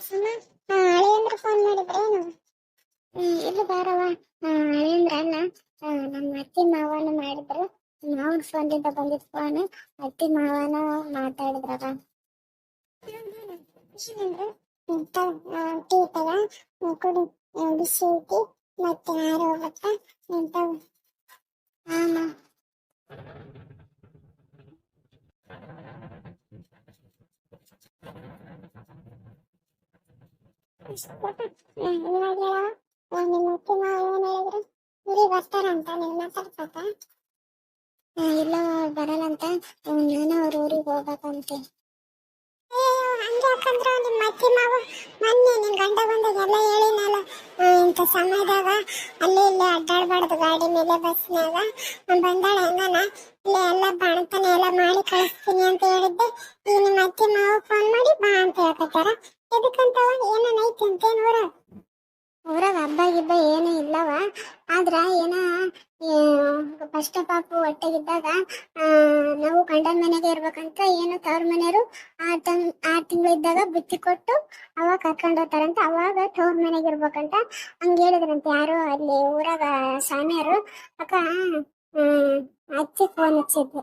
ಸುಮ್ಮ ಅಳಿಯಂದ್ರ ಫೋನ್ ಮಾಡಿದ್ರೇನು ಇಲ್ಲ ಬಾರವ ಅಳಿಯಂದ್ರ ಅಲ್ಲ ನಮ್ಮ ಅತ್ತಿ ಮಾವನ ಮಾಡಿದ್ರು. ಮಾವನ ಫೋನ್ದಿಂದ ಬಂದಿದ್ ಫೋನ್ ಅತ್ತಿ ಮಾವನ ಮಾತಾಡಿದ್ರವ ಟೀ ತಗ ಕುಡಿ ಬಿಸಿ ಮತ್ತೆ ಯಾರು ಹೋಗತ್ತ ನಿಂತಾವ ಆಮ. ಇಲ್ಲಿ ಬರ್ತಾರಂತ ನೀವು ಮಾತಾಡ್ಸಕ್ಕ ಇಲ್ಲ ಬರಲ್ಲ ಅಂತ ನಾನು ಅವ್ರ ಊರಿಗೆ ಹೋಗ್ಬೇಕಂತೆ ಹಂಗೆ ಯಾಕಂದ್ರೆ ನಿಮ್ಮ ಅತ್ತಿ ಮಾವ ಮೊನ್ನೆ ನಿನ್ ಗಂಡ ಬಂದಾಗ ಎಲ್ಲ ಹೇಳಿನಲ್ಲ ಇಂಥ ಸಮಯದಾಗ ಅಲ್ಲಿ ಇಲ್ಲಿ ಅಡ್ಡಾಡ್ಬಾರ್ದು ಗಾಡಿ ಮೇಲೆ ಬಸ್ನಾಗ ಬಂದಾಳ ಹೆಂಗನ ಇಲ್ಲಿ ಎಲ್ಲ ಬಾಣತನ ಎಲ್ಲ ಮಾಡಿ ಕಳಿಸ್ತೀನಿ ಅಂತ ಹೇಳಿದ್ದೆ ಈ ನಿಮ್ಮ ಅತ್ತೆ ಮಾವ ಫೋನ್ ಮಾಡಿ ಬಾ ಅಂತ ಹೇಳ್ಕೊತಾರ ಎದಕ್ಕಂತವ? ಏನನ್ ಐತಿ ಅಂತೇನ್ ಊರ? ಊರಾಗ ಹಬ್ಬ ಗಿಬ್ಬ ಏನು ಇಲ್ಲವ. ಆದ್ರ ಏನ ಫಸ್ಟ್ ಪಾಪು ಹೊಟ್ಟೆಗಿದ್ದಾಗ ನಾವು ಗಂಡನ ಮನೆಗೆ ಇರ್ಬೇಕಂತ ಏನು ತವ್ರ ಮನೆಯವರು ಆರ್ ತಂ ಆರ್ ತಿಂಗಳು ಇದ್ದಾಗ ಬುತ್ತಿ ಕೊಟ್ಟು ಅವಾಗ ಕರ್ಕೊಂಡು ಹೋಗ್ತಾರಂತ. ಅವಾಗ ತವ್ರ ಮನೆಗೆ ಇರ್ಬೇಕಂತ ಹಂಗ ಹೇಳಿದ್ರಂತೆ ಯಾರು ಅಲ್ಲಿ ಊರಾಗ ಸ್ವಾಮಿಯರು ಅಕ್ಕ ಅಚ್ಚಿ ಫೋನ್ ಹಚ್ಚಿದ್ರು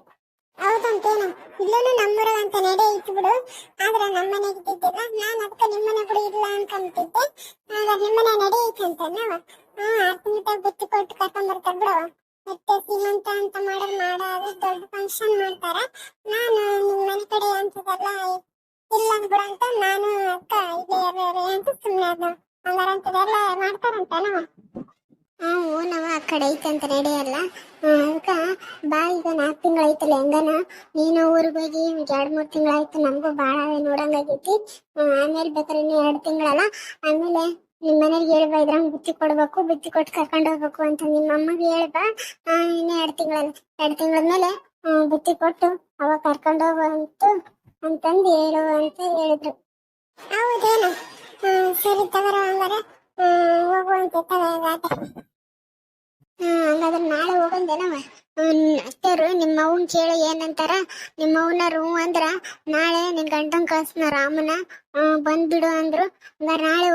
ಹೌದಂತೇನು ಇಲ್ಲೂ ನಮ್ಮೂರಾಗ ಅಂತ ನಡೆ ಐತಿ ಬಿಡು ಆದ್ರೆ ನಮ್ಮ ಮನೆಗೆ ಇದ್ದಿದ್ದಿಲ್ಲ ನಾನು ಅದಕ್ಕೆ ನಿಮ್ಮ ಮನೆ ಬಿಡು ಇಲ್ಲ ಅನ್ಕೊಂತಿದ್ದೆ ಆದ್ರೆ ನಿಮ್ಮ ಮನೆ ನಡೆ ಐತಿ ಅಂತ ನಾವು ಹಾ ತಿಂಗಳ ಬುತ್ತಿ ಕೊಟ್ಟು ಕರ್ಕೊಂಡ್ ಬರ್ತಾರ ಬಿಡು ಮತ್ತೆ ಸೀಮಂತ ಅಂತ ಮಾಡೋದು ಮಾಡೋದು ದೊಡ್ಡ ಫಂಕ್ಷನ್ ಮಾಡ್ತಾರ ನಾನು ನಿಮ್ಮ ಮನೆ ಕಡೆ ಅಂತದಲ್ಲ ಇಲ್ಲ ಬಿಡು ಅಂತ ನಾನು ಅಕ್ಕ ಇರ್ರಿ ಅಂತ ಸುಮ್ಮನೆ ಅದು ಹಂಗಾರ ಅಂತದೆಲ್ಲ ಮಾಡ್ತಾರಂತ ನಾವು ಹ್ಞೂ ನಾವು ಆ ಕಡೆ ಐತೆ ಅಂತ ನಡೆಯಲ್ಲ ಅದಕ್ಕೆ ಬಾ ಈಗ ನಾಲ್ಕು ತಿಂಗಳು ಹೆಂಗನ ನೀನು ಊರಿಗೆ ಹೋಗಿ ಎರಡು ಮೂರು ತಿಂಗಳಾಯ್ತು ನಮಗೂ ಭಾಳ ನೋಡಂಗಾಗೈತಿ. ಆಮೇಲೆ ಬೇಕಾದ್ರೆ ಇನ್ನು ಎರಡು ತಿಂಗಳಲ್ಲ. ಆಮೇಲೆ ನಿಮ್ಮ ಮನೆಗೆ ಹೇಳ್ಬಾ ಇದ್ರಂಗೆ ಬುತ್ತಿ ಕೊಡ್ಬೇಕು ಬುತ್ತಿ ಕೊಟ್ಟು ಕರ್ಕೊಂಡು ಹೋಗ್ಬೇಕು ಅಂತ ನಿಮ್ಮ ಅಮ್ಮಗೆ ಹೇಳ್ಬಾ ಇನ್ನೂ ಎರಡು ಎರಡು ತಿಂಗಳ ಮೇಲೆ ಆ, ಬುತ್ತಿ ಕೊಟ್ಟು ಅವಾಗ ಕರ್ಕೊಂಡು ಹೋಗುವಂತು ಅಂತಂದು ಹೇಳು ಅಂತ ಹೇಳಿದ್ರು. ಹೌದೇನು? ಸರಿ ತಗೋರ ಹಂಗಾರೆ. ಹೋಗುವಂತೆ ಹಂಗಾದ್ರೆ. ನಾಳೆ ಹೋಗಂದೇನವ ಅತ್ತೆರು, ನಿಮ್ಮ ಅವ್ನ್ ಕೇಳಿ ಏನಂತಾರ? ನಿಮ್ಮ ಅವ್ನರು ಅಂದ್ರ, ನಾಳೆ ನಿನ್ ಗಂಟನ್ ಕಳ್ಸ್ನ ರಾಮನ ಬಂದ್ಬಿಡು ಅಂದ್ರು. ನಾಳೆ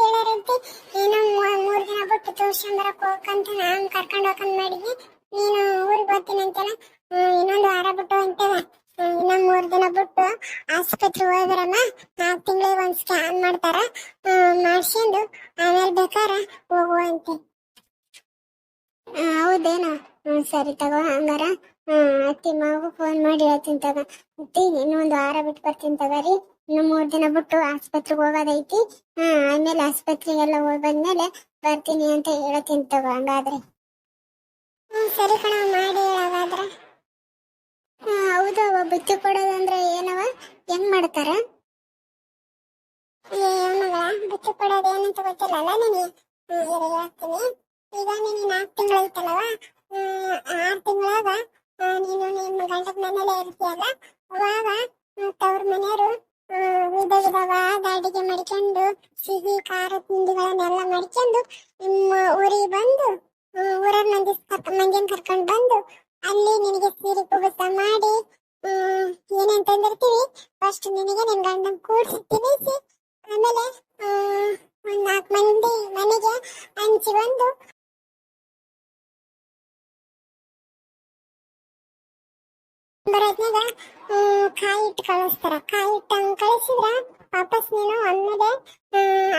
ಹೇಳಾರಂತೆ ಏನೋ ಮೂರು ದಿನ ಬಿಟ್ಟು ತೋರ್ಸ್ಕೊಂಬರಕ್ ಹೋಗಂತ ನಾನು ಕರ್ಕೊಂಡು ಹೋಗಂತ ಮಾಡಿದ್ವಿ ನೀನು ಊರಿಗೆ ಬರ್ತೀನಿ ಅಂತಲ್ಲ ಇನ್ನೊಂದು ವಾರ ಬಿಟ್ಟು ಅಂತೇವೆ ಇನ್ನ ಮೂರ್ ದಿನ ಬಿಟ್ಟು ಆಸ್ಪತ್ರೆ ಹೋದ್ರಮ್ಮ ನಾಲ್ಕು ತಿಂಗಳಿಗೆ ಒಂದ್ ಸ್ಕ್ಯಾನ್ ಮಾಡ್ತಾರ. ಮಾಡ್ಸ್ಕೊಂಡು ಆಮೇಲೆ ಬೇಕಾರ ಹೋಗುವಂತೆ ಹೌದೇನೋ? ಸರಿ ತಗೋ ಹಂಗಾರ. ಅತ್ತಿ ಮಾವು ಫೋನ್ ಮಾಡಿ ಹೇಳ್ತೀನಿ ತಗ. ಅತ್ತಿ ಇನ್ನೊಂದು ವಾರ ಬಿಟ್ಟು ಬರ್ತೀನಿ ತಗೋರಿ ಇನ್ನು ಮೂರ್ ದಿನ ಬಿಟ್ಟು ಆಸ್ಪತ್ರೆಗೆ ಹೋಗೋದೈತಿ. ಹ್ಮ್, ಆಮೇಲೆ ಆಸ್ಪತ್ರೆಗೆಲ್ಲ ಹೋಗಿ ಬಂದ್ಮೇಲೆ ಬರ್ತೀನಿ ಅಂತ ಹೇಳ್ತೀನಿ ತಗೋ ಹಂಗಾದ್ರೆ. ಹ್ಮ್, ಸರಿ ಕಣ, ಮಾಡಿ ಹೇಳಾಗಾದ್ರೆ ಹೌದವ ಬುತ್ತಿ ಕೊಡೋದಂದ್ರೆ ಏನವ? ಹೆಂಗ್ ಮಾಡ್ತಾರ? ಬುತ್ತಿ ಕೊಡೋದು ಏನಂತ ಗೊತ್ತಿಲ್ಲಲ್ಲ ನಿನಗೆ? ಹೇಳ್ತೀನಿ ಈಗ ನೀನು ನಾಲ್ಕು ತಿಂಗಳು ಐತಲ್ಲವ? ಆರು ತಿಂಗಳಾಗ ನೀನು ನಿಮ್ಮ ಗಂಡದ ಮನೇಲೆ ಇರ್ತೀಯಲ್ಲ ಅವಾಗ ತವ್ರ ಮನೆಯವರು ವಿಧ ವಿಧವಾದ ಅಡಿಗೆ ಮಡಿಕೊಂಡು, ಸಿಹಿ, ಖಾರ, ತಿಂಡಿಗಳನ್ನೆಲ್ಲ ಮಾಡ್ಕೊಂಡು, ನಿಮ್ಮ ಊರಿಗೆ ಬಂದು ಊರ ಮಂದಿ ಮಂದಿನ ಕರ್ಕೊಂಡು ಬಂದು, ಅಲ್ಲಿ ನಿನಗೆ ಸೀರೆ ಕುಬಸ ಮಾಡಿ ಹ್ಮ್, ಏನೇನ್ ತಂದಿರ್ತೀವಿ ಫಸ್ಟ್ ನಿನಗೆ ನಿನ್ ಗಂಡನ್ ಕೂಡ್ಸಿ ತಿನ್ನಿಸಿ ಆಮೇಲೆ ಒಂದ್ ನಾಲ್ಕು ಮಂದಿ ಮನೆಗೆ ಹಂಚಿ ಬಂದು ಬರೋದ್ನಾಗ ಕಾಯಿ ಇಟ್ಟು ಕಳಿಸ್ತಾರ. ಕಾಯಿ ಇಟ್ಟು ಹಂಗ್ ಕಳಿಸಿದ್ರ ವಾಪಸ್ ನೀನು ಆಮೇಲೆ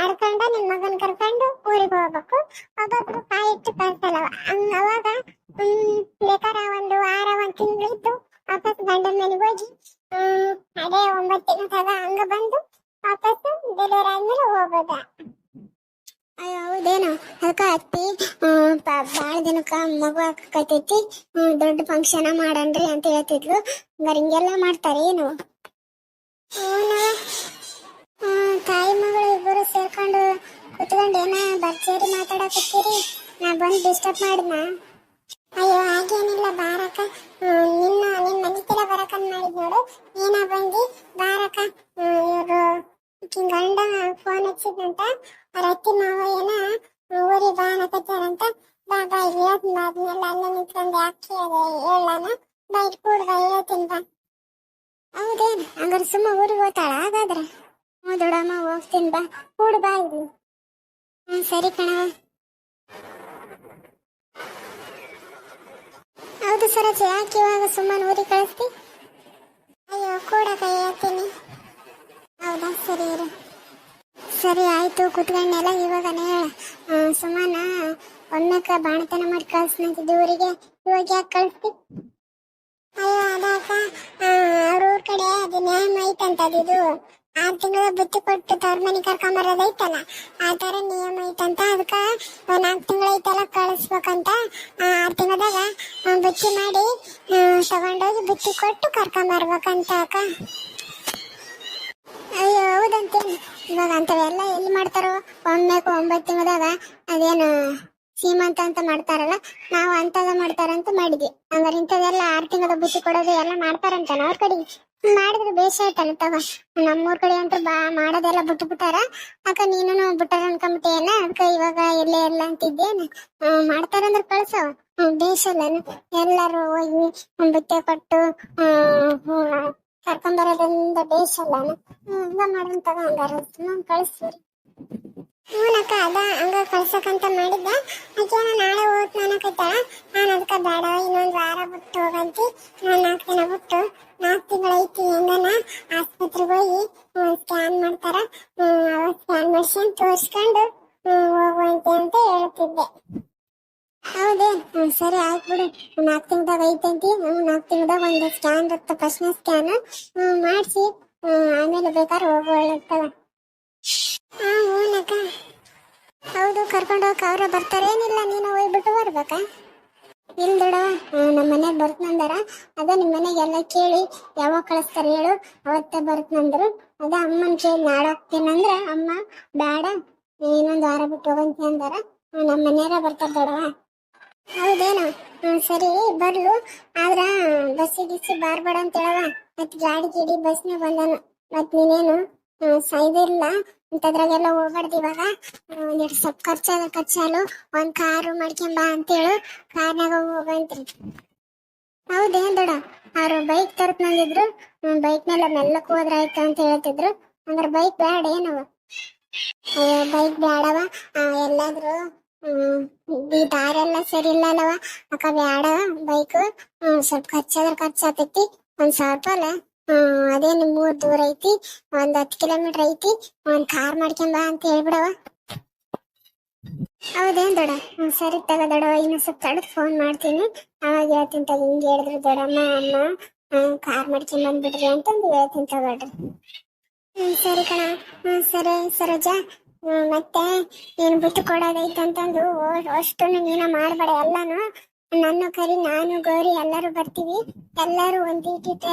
ಅಡ್ಕೊಂಡ ನಿನ್ನ ಮಗನ್ ಕರ್ಕೊಂಡು ಊರಿಗೆ ಹೋಗ್ಬೇಕು. ಒಬ್ಬೊಬ್ರು ಕಾಯಿ ಇಟ್ಟು ಕಳ್ಸಲ್ಲ. ಹಂಗ ಅವಾಗ ಬೇಕಾರೆ ಒಂದು ವಾರ, ಒಂದ್ ತಿಂಗಳಿದ್ದು ವಾಪಸ್ ಗಂಡನ ಮನೆಗೆ ಹೋಗಿ ಅದೇ ಒಂಬತ್ತು ತಿಂಗಳ ಹಂಗ ಬಂದು ವಾಪಸ್ ಡೆಲಿವರಿ ಆದ್ಮೇಲೆ ಹೋಗೋದ. ಅಯ್ಯೋ ಅದಕ್ಕ ಅತ್ತಿ ಭಾಳ ದಿನಕ್ಕ ಮಗು ಹಾಕತೈತಿ ದೊಡ್ಡ ಫಂಕ್ಷನ್ ಮಾಡನ್ರಿ ಅಂತ ಹೇಳ್ತಿದ್ಲು. ಹಿಂಗೆಲ್ಲ ಮಾಡ್ತಾರೆ ಏನು? ತಾಯಿ ಮಗಳು ಇಬ್ಬರು ಸೇರ್ಕೊಂಡು ಕುತ್ಕೊಂಡು ಏನ ಭರ್ಜರಿ ಮಾತಾಡಕತ್ತೀರಿ? ನಾ ಬಂದು ಡಿಸ್ಟರ್ಬ್ ಮಾಡಿದ್ನಾ? ಹಾಗೇನಿಲ್ಲ ಬಾರಕ ನಿನ್ನ ನಿನ್ ಮನೆ ಕಡೆ ಬರಕಂತ ಮಾಡಿದ್ ನೋಡು. ಏನ ಬಂದಿ ಬಾರಕ ಇವರು ಗಂಡ ಫೋನ್ ಹಚ್ಚಿದಂತ ಅವ್ರ ಅತ್ತಿ ಮಾವ ಏನ ಊರಿ ಬಾ ಅನ್ನಕತ್ತಾರಂತ ಬಾ ಬಾ ಹೇಳ್ತೀನಿ ಬಾ ಅದನ್ನೆಲ್ಲ ಅಲ್ಲೇ ನಿಂತ್ಕೊಂಡು ಯಾಕೆ ಹೇಳಣ. ಬಾ ಇಟ್ ಕೂಡ ಬಾ, ಹೇಳ್ತೀನಿ ಬಾ. ಹೌದೇನು? ಹಂಗಾರೆ ಸುಮ್ಮ ಊರಿಗೆ ಹೋಗ್ತಾಳ? ಹಾಗಾದ್ರೆ. ಹ್ಞೂ ದೊಡ್ಡಮ್ಮ, ಹೋಗ್ತೀನಿ ಬಾ. ಕೂಡ ಬಾ ಇಲ್ಲಿ. ಹ್ಞೂ ಸರಿ ಕಣವ ಹೌದು ಸರೋಜ, ಯಾಕೆ ಇವಾಗ ಸುಮ್ಮನೆ ಊರಿಗೆ ಕಳಿಸ್ತಿ? ಅಯ್ಯೋ, ಕೂಡ ಕೈ ಹೇಳ್ತೀನಿ ಹೌದಾ? ಸರಿ ಇರು. ಸರಿ, ಆಯ್ತು ಕುತ್ಕೊಂಡೆಲ್ಲ ಇವಾಗನೇ ಹೇಳ. ಸುಮ್ಮನ ಒಮ್ಮೆಕ ಬಾಣತನ ಮಾಡಿ ಕಳ್ಸ್ನಂತಿದ್ದು ಊರಿಗೆ. ಇವಾಗ ಯಾಕೆ ಕಳಿಸ್ತಿ? ಅಯ್ಯೋ, ಅದಾಕ ಅವ್ರ ಊರ್ ಕಡೆ ಅದು ನ್ಯಾಯ ಅದು ಆರು ತಿಂಗಳ ಬುತ್ತಿ ಕೊಟ್ಟು ತವ್ರ ಮನೆ ಕರ್ಕೊಂಬರೋದೈತಲ್ಲ ಆ ತರ ನಿಯಮ ಐತಂತ ಅದಕ್ಕ ನಾಲ್ಕು ತಿಂಗಳ ಐತಲ್ಲ ಕಳಿಸ್ಬೇಕಂತ ಆರು ತಿಂಗಳದಾಗ ಬುತ್ತಿ ಮಾಡಿ ತಗೊಂಡೋಗಿ ಬುತ್ತಿ ಕೊಟ್ಟು ಕರ್ಕೊಂಬರ್ಬೇಕಂತ ಅಕ್ಕ. ಅಯ್ಯೋ ಹೌದಂತೇನು ಇವಾಗ ಅಂತವೆಲ್ಲ ಎಲ್ಲಿ ಮಾಡ್ತಾರೋ? ಒಮ್ಮೆ ಒಂಬತ್ತು ತಿಂಗಳದಾಗ ಅದೇನು ಸೀಮಂತ ಅಂತ ಮಾಡ್ತಾರಲ್ಲ, ನಾವು ಅಂತದ ಮಾಡ್ತಾರಂತ ಮಾಡಿದ್ವಿ. ಹಂಗಾರೆ ಇಂಥದೆಲ್ಲ ಆರು ತಿಂಗಳ ಬುತ್ತಿ ಕೊಡೋದು ಎಲ್ಲ ಮಾಡ್ತಾರಂತ ಅವ್ರ ಮಾಡಿದ್ರೆ ಬೇಷ ಆಯ್ತಲ್ಲ ತಗೋ. ನಮ್ಮೂರ್ ಕಡೆ ಅಂತ ಬಾ, ಮಾಡೋದೆಲ್ಲ ಬಿಟ್ಟು ಬಿಟ್ಟಾರ ಅಕ್ಕ ನೀನು ಬಿಟ್ಟಾರ ಅನ್ಕೊಂಬಿಟ್ಟೇನ ಅದಕ್ಕೆ ಇವಾಗ ಎಲ್ಲೇ ಎಲ್ಲ ಅಂತಿದ್ದೇನು. ಮಾಡ್ತಾರಂದ್ರೆ ಕಳ್ಸೋ. ಬೇಷಲ್ಲನು. ಬೇಷ ಎಲ್ಲರೂ ಹೋಗಿ ಬುತ್ತೆ ಕೊಟ್ಟು ಕರ್ಕೊಂಬರೋದ್ರಿಂದ ಬೇಷಲ್ಲನು. ಹಂಗ ಮಾಡೋಣ ತಗೋ ಹಂಗಾರ. ಕಳಿಸ್ತೀರಿ ಹ್ಞೂನಕ್ಕ ಅದ ಹಂಗ ಕಳ್ಸಕ್ಕಂತ ಮಾಡಿದ್ದೆ. ಆಕೆ ನಾಳೆ ಹೋಗ್ತು ಅನ್ನಕತ್ತಾಳ ನಾನು ಅದಕ್ಕೆ ಬೇಡ, ಇನ್ನೊಂದು ವಾರ ಬಿಟ್ಟು ಹೋಗಂತಿ. ನಾನು ನಾಲ್ಕು ದಿನ ಬಿಟ್ಟು ನಾಲ್ಕು ತಿಂಗಳೈತಿ ಹೆಂಗನ, ಆಸ್ಪತ್ರೆಗೆ ಹೋಗಿ ಸ್ಕ್ಯಾನ್ ಮಾಡ್ತಾರ. ಸ್ಕ್ಯಾನ್ ಮಾಡ್ಸ್ಕೊಂಡು ತೋರಿಸ್ಕೊಂಡು ಹೋಗುವಂತೆ ಅಂತ ಹೇಳ್ತಿದ್ದೆ. ಹೌದೇ? ಸರಿ, ಆಯ್ತು ಬಿಡು. ನಾಲ್ಕು ತಿಂಗ್ಳದಾಗ ಐತಂತಿ ನಾಲ್ಕು ತಿಂಗ್ಳದಾಗ ಒಂದು ಸ್ಕ್ಯಾನ್ ಇರುತ್ತೆ ಫಸ್ಟ್ನೇ ಸ್ಕ್ಯಾನ್ ಮಾಡಿಸಿ. ಆಮೇಲೆ ಬೇಕಾದ್ರೆ ಹೋಗುವ ಹಾ, ಹೂನಕ್ಕ. ಹೌದು, ಕರ್ಕೊಂಡು ಅವರೇ ಬರ್ತಾರೆ. ಏನಿಲ್ಲ, ನೀನು ಹೋಗ್ಬಿಟ್ಟು ಬರ್ಬೇಕಾ? ಇಲ್ಲ ದೊಡ ನಮ್ಮ ಮನೆಗೆ ಬರ್ತನಂದಾರ ಅದ ನಿಮ್ಮ ಮನೆಗೆ ಎಲ್ಲ ಕೇಳಿ, ಯಾವಾಗ ಕಳಿಸ್ತಾರೆ ಹೇಳು. ಅವತ್ತೇ ಬರ್ತನಂದ್ರು ಅದ ಅಮ್ಮನ ಕೇಳಿ, ನಾಳೆ ಹೋಗ್ತೀನಂದ್ರೆ ಅಮ್ಮ, ಬೇಡ ಇನ್ನೊಂದು ವಾರ ಬಿಟ್ಟು ಹೋಗಂತಿ ಅಂದಾರ. ನಮ್ಮ ಮನೆಯವರೇ ಬರ್ತಾರೆ ದೊಡವ ಹೌದೇನು? ಸರಿ, ಬರ್ಲು. ಆದ್ರ ಬಸ್ಸಿ ಗಿಸ್ಸಿ ಬಾರ್ಬೇಡ ಅಂತ ಹೇಳವ ಮತ್ ಗಾಡಿ ಗಿಡಿ ಬಸ್ನೇ ಬಂದನು. ಮತ್ ನೀನೇನು? ಸೈದಿಲ್ಲ ಇಂಥದ್ರಾಗೆಲ್ಲ ಹೋಗ್ಬಾರ್ದು ಇವಾಗ. ಎರಡು ಸ್ವಲ್ಪ ಖರ್ಚಾದ ಖರ್ಚಾಲು ಒಂದ್ ಕಾರು ಮಾಡ್ಕೊಂಬ ಅಂತೇಳು. ಕಾರ್ನಾಗ ಹೋಗಂತ್ರಿ ಹೌದೇನ್ ದೊಡ ಅವ್ರು ಬೈಕ್ ತರತ್ ನಂದಿದ್ರು ಬೈಕ್ ಮೇಲೆ ಮೆಲ್ಲಕ್ ಹೋದ್ರ ಆಯ್ತು ಅಂತ ಹೇಳ್ತಿದ್ರು. ಅಂದ್ರೆ ಬೈಕ್ ಬೇಡ ಏನವ? ಬೈಕ್ ಬೇಡವ ಎಲ್ಲಾದ್ರು ಈ ದಾರೆಲ್ಲ ಸರಿ ಇಲ್ಲ ಅಲ್ಲವ? ಅಕ್ಕ ಬೇಡವ ಬೈಕ್ ಸ್ವಲ್ಪ ಖರ್ಚಾದ್ರ ಖರ್ಚಾತೈತಿ ಒಂದ್ ಸಾವಿರ ಹ್ಮ್, ಅದೇ ನಿಮ್ ಊರ್ ದೂರ ಐತಿ, ಒಂದ್ ಹತ್ತು ಕಿಲೋಮೀಟರ್ ಐತಿ, ಒಂದ್ ಕಾರ್ ಮಾಡ್ಕೊಂಬ ಅಂತ ಹೇಳ್ಬಿಡವ ಹೌದೇನ್ ದೊಡ ಸರಿ ತಗ ದೊಡವ ಇನ್ನ ಸ್ವಲ್ಪ ತಡದ್ ಫೋನ್ ಮಾಡ್ತೀನಿ. ಅವಾಗ ಹೇಳ್ತೀನಿ ತಗ, ಹಿಂಗ್ ಹೇಳಿದ್ರು ದೊಡಮ್ಮ ಅಮ್ಮ ಕಾರ್ ಮಾಡ್ಕೊಂಡ್ ಬಂದ್ಬಿಡ್ರಿ ಅಂತಂದು ಹೇಳ್ತೀನಿ ತಗೊಳ್ರಿ. ಹ್ಮ್, ಸರಿ ಕಣ. ಹ್ಮ್, ಸರಿ, ಸರೋಜಾ. ಮತ್ತೆ ನೀನು ಬಿಟ್ಟು ಕೊಡೋದೈತೆ ಅಂತಂದು ಅಷ್ಟು ನೀನ ಮಾಡಬೇಡ, ಎಲ್ಲಾನು ನನ್ನ ಕರಿ, ನಾನು ಗೌರಿ, ಎಲ್ಲರೂ ಬರ್ತೀವಿ. ಎಲ್ಲರೂ ಒಂದ್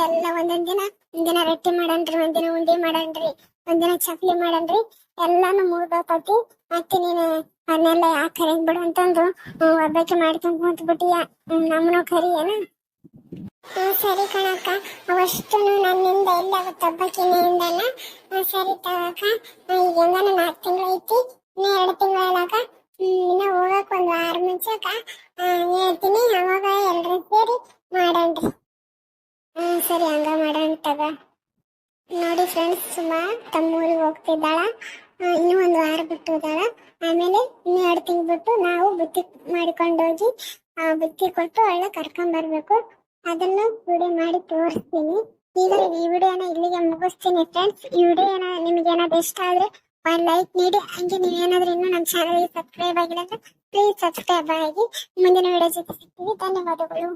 ಎಲ್ಲ ಒಂದೊಂದ್ ದಿನ ಒಂದಿನ ರೊಟ್ಟಿ ಮಾಡನ್ರಿ ಒಂದಿನ ಉಂಡಿ ಮಾಡನ್ರಿ ಒಂದಿನ ಚಪ್ಲಿ ಮಾಡನ್ರಿ, ಎಲ್ಲಾನು ಮುಗ್ದೋತತಿ ಮತ್ತೆ ನೀನು ಅದನ್ನೆಲ್ಲ ಯಾಕೆ ಕರೆಂಟ್ ಬಿಡು ಅಂತಂದ್ರು ಒಬ್ಬಾಕೆ ಮಾಡ್ಕೊಂಡ್ ಮಾಡ್ಕೊಂಡ್ ಕುಂತ್ಬಿಟ್ಟಿಯ ನಮ್ಮನು ಕರಿ ಏನ? ಸರಿ ಕಣಕ್ಕ. ಅವಷ್ಟು ನನ್ನಿಂದ ಎಲ್ಲ ಒಬ್ಬಾಕಿನಿಂದನ ಸರಿ ತಗಕ್ಕ. ಈಗ ನಾಲ್ಕು ತಿಂಗಳು ಐತಿ? ಇನ್ನು ಎರಡು ತಿಂಗಳಾಗ ಇನ್ನ ಹೋಗಕ್ ಒಂದ್ ವಾರ ಮುಂಚೆಕ ಹೇಳ್ತೀನಿ, ಅವಾಗ ಎಲ್ರು ಸೇರಿ ಮಾಡೋಣ್ರಿ. ಹ್ಮ್, ಸರಿ, ಹಂಗ ಮಾಡೋಣ ತಗ. ನೋಡಿ ಫ್ರೆಂಡ್ಸ್ ಸುಮಾ ತಮ್ಮೂರಿಗೆ ಹೋಗ್ತಿದ್ದಾಳ. ಇನ್ನು ಒಂದ್ ವಾರ ಬಿಟ್ಟು ಹೋದಾಳ. ಆಮೇಲೆ ಇನ್ನು ಎರಡು ತಿಂಗ್ ಬಿಟ್ಟು ನಾವು ಬುತ್ತಿ ಮಾಡಿಕೊಂಡೋಗಿ ಆ, ಬುತ್ತಿ ಕೊಟ್ಟು ಒಳ್ಳೆ ಕರ್ಕೊಂಡ್ ಬರ್ಬೇಕು. ಅದನ್ನ ವಿಡಿಯೋ ಮಾಡಿ ತೋರಿಸ್ತೀನಿ. ಈಗ ಈ ವಿಡಿಯೋನ ಇಲ್ಲಿಗೆ ಮುಗಿಸ್ತೀನಿ ಫ್ರೆಂಡ್ಸ್ ಈ ವಿಡಿಯೋ ನಿಮ್ಗೆ ಏನಾದ್ರು ಇಷ್ಟ ಆದ್ರೆ ಒಂದು ಲೈಕ್ ನೀಡಿ ಹಂಗೆ ನೀವೇನಾದ್ರೂ ಇನ್ನೂ ನಮ್ಮ ಚಾನಲ್ಗೆ ಸಬ್ಸ್ಕ್ರೈಬ್ ಆಗಿಲ್ಲ ಅಂದ್ರೆ ಪ್ಲೀಸ್ ಸಬ್ಸ್ಕ್ರೈಬ್ ಆಗಿ. ಮುಂದಿನ ವಿಡಿಯೋ ಜೊತೆ ಸಿಗ್ತೀವಿ ಧನ್ಯವಾದಗಳು.